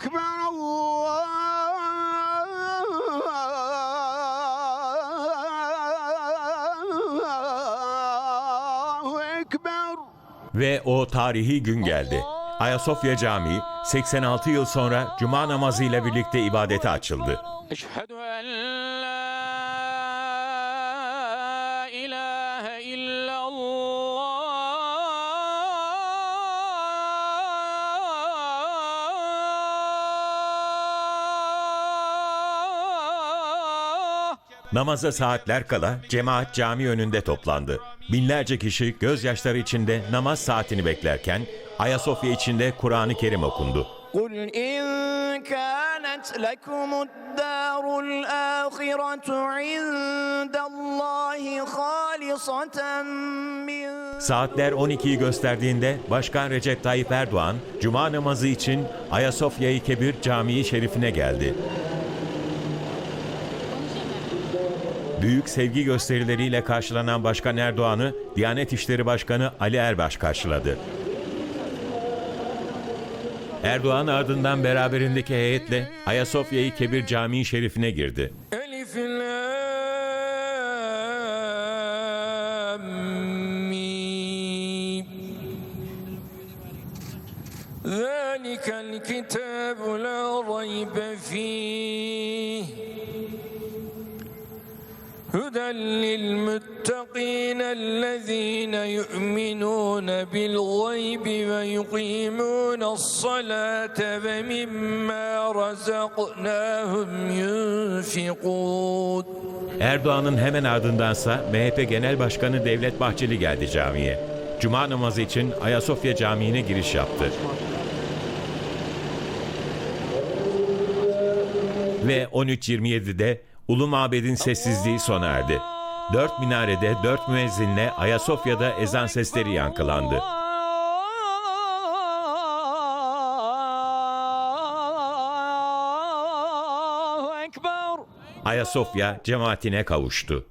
Ekber Allahu Ekber Ve o tarihi gün geldi. Ayasofya Camii 86 yıl sonra cuma namazıyla birlikte ibadete açıldı. Eşhedü en la Namaza saatler kala cemaat cami önünde toplandı. Binlerce kişi gözyaşları içinde namaz saatini beklerken Ayasofya içinde Kur'an-ı Kerim okundu. قل إن كانت لكم الدار الآخرة عند الله خالصة من Saatler 12'yi gösterdiğinde Başkan Recep Tayyip Erdoğan cuma namazı için Ayasofya-i Kebir Camii Şerifine geldi. Büyük sevgi gösterileriyle karşılanan Başkan Erdoğan'ı Diyanet İşleri Başkanı Ali Erbaş karşıladı. Erdoğan ardından beraberindeki heyetle Ayasofya-i Kebir Camii Şerifine girdi. ألف لام ميم ذلك الكتاب لا ريب فيه هدى للمتقين الذين يؤمنون بالغيب ويقيمون الصلاة ومما رزقناهم ينفقون Erdoğan'ın hemen ardındansa MHP Genel Başkanı Devlet Bahçeli geldi camiye. Cuma namazı için Ayasofya Camii'ne giriş yaptı. Ve 13.27'de Ulu Mabed'in sessizliği sona erdi. Dört minarede dört müezzinle Ayasofya'da ezan sesleri yankılandı. Ayasofya cemaatine kavuştu.